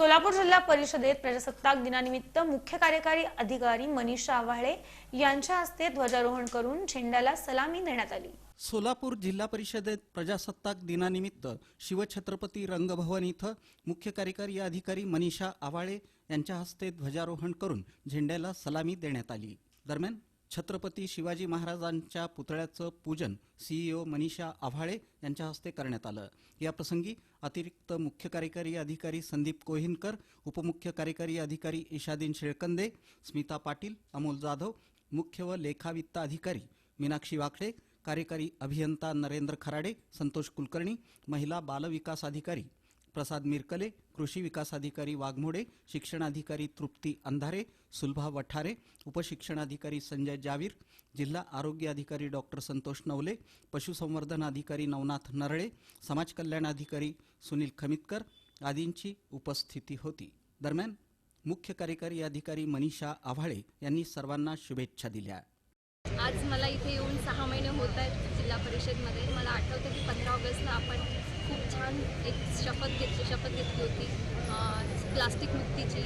सोलापूर जिल्हा परिषदेत प्रजासत्ताक दिनानिमित्त मुख्य कार्यकारी अधिकारी मनीषा आव्हाळे यांच्या हस्ते ध्वजारोहण करून झेंड्याला सलामी देण्यात आली. सोलापूर जिल्हा परिषदेत प्रजासत्ताक दिनानिमित्त शिवछत्रपती रंगभवन इथं मुख्य कार्यकारी अधिकारी मनीषा आवाळे यांच्या हस्ते ध्वजारोहण करून झेंड्याला सलामी देण्यात आली. दरम्यान छत्रपती शिवाजी महाराजांच्या पुतळ्याचं पूजन सीईओ मनीषा आव्हाळे यांच्या हस्ते करण्यात आलं. याप्रसंगी अतिरिक्त मुख्य कार्यकारी अधिकारी संदीप कोहिनकर उपमुख्य कार्यकारी अधिकारी ईशादीन शेळकंदे स्मिता पाटील अमोल जाधव मुख्य व लेखावित्त अधिकारी मीनाक्षी वाकडे कार्यकारी अभियंता नरेंद्र खराडे संतोष कुलकर्णी महिला बालविकास अधिकारी प्रसाद मिरकले कृषी विकास अधिकारी वाघमोडे शिक्षणाधिकारी तृप्ती अंधारे सुलभा वठारे उपशिक्षणाधिकारी संजय जावीर जिल्हा आरोग्य अधिकारी डॉक्टर संतोष नवले पशुसंवर्धन अधिकारी नवनाथ नरळे समाज कल्याण अधिकारी सुनील खमितकर आदींची उपस्थिती होती. दरम्यान मुख्य कार्यकारी अधिकारी मनीषा आव्हाळे यांनी सर्वांना शुभेच्छा दिल्या. आज मला इथे येऊन सहा महिने होत आहेत जिल्हा परिषदमध्ये. मला आठवतं की पंधरा ऑगस्टला आपण आपण छान एक शपथ घेतली शपथ घेतली होती प्लास्टिक मुक्तीची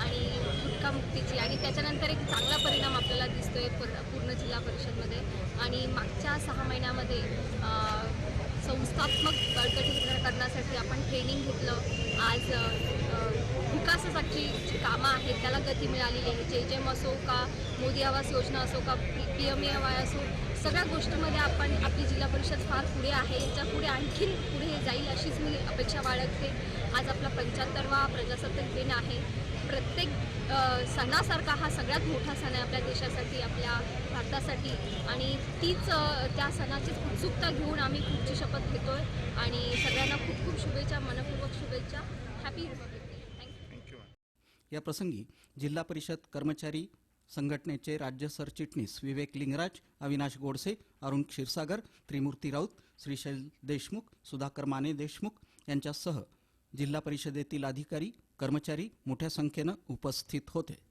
आणि गुटखा मुक्तीची आणि त्याच्यानंतर एक चांगला परिणाम आपल्याला दिसतोय पूर्ण पूर्ण जिल्हा परिषदमध्ये आणि मागच्या सहा महिन्यामध्ये संस्थात्मक बळकटी करण्यासाठी आपण ट्रेनिंग घेतलं. आज अं, जी कामं आहेत त्याला गती मिळालेली आहे. जे जेम असो का मोदी आवास योजना असो का पी एम ए वाय असो सगळ्या गोष्टीमध्ये आपण आपली जिल्हा परिषद फार पुढे आहे. याच्यापुढे आणखीन पुढे जाईल अशीच मी अपेक्षा बाळगते. आज आपला पंच्याहत्तरवा प्रजासत्ताक दिन आहे. प्रत्येक सणासारखा हा सगळ्यात मोठा सण आहे आपल्या देशासाठी आपल्या भारतासाठी. आणि तीच त्या सणाचीच उत्सुकता घेऊन आम्ही खूपची शपथ घेतो आहे आणि सगळ्यांना खूप खूप शुभेच्छा मनपूर्वक शुभेच्छा. हॅपी रिपब्लिक या प्रसंगी जिल्हा परिषद कर्मचारी संघटनेचे राज्य सरचिटणीस विवेक लिंगराज अविनाश गोडसे अरुण क्षीरसागर त्रिमूर्ती राऊत श्रीशैल देशमुख सुधाकर माने देशमुख यांच्यासह जिल्हा परिषदेतील अधिकारी कर्मचारी मोठ्या संख्येनं उपस्थित होते.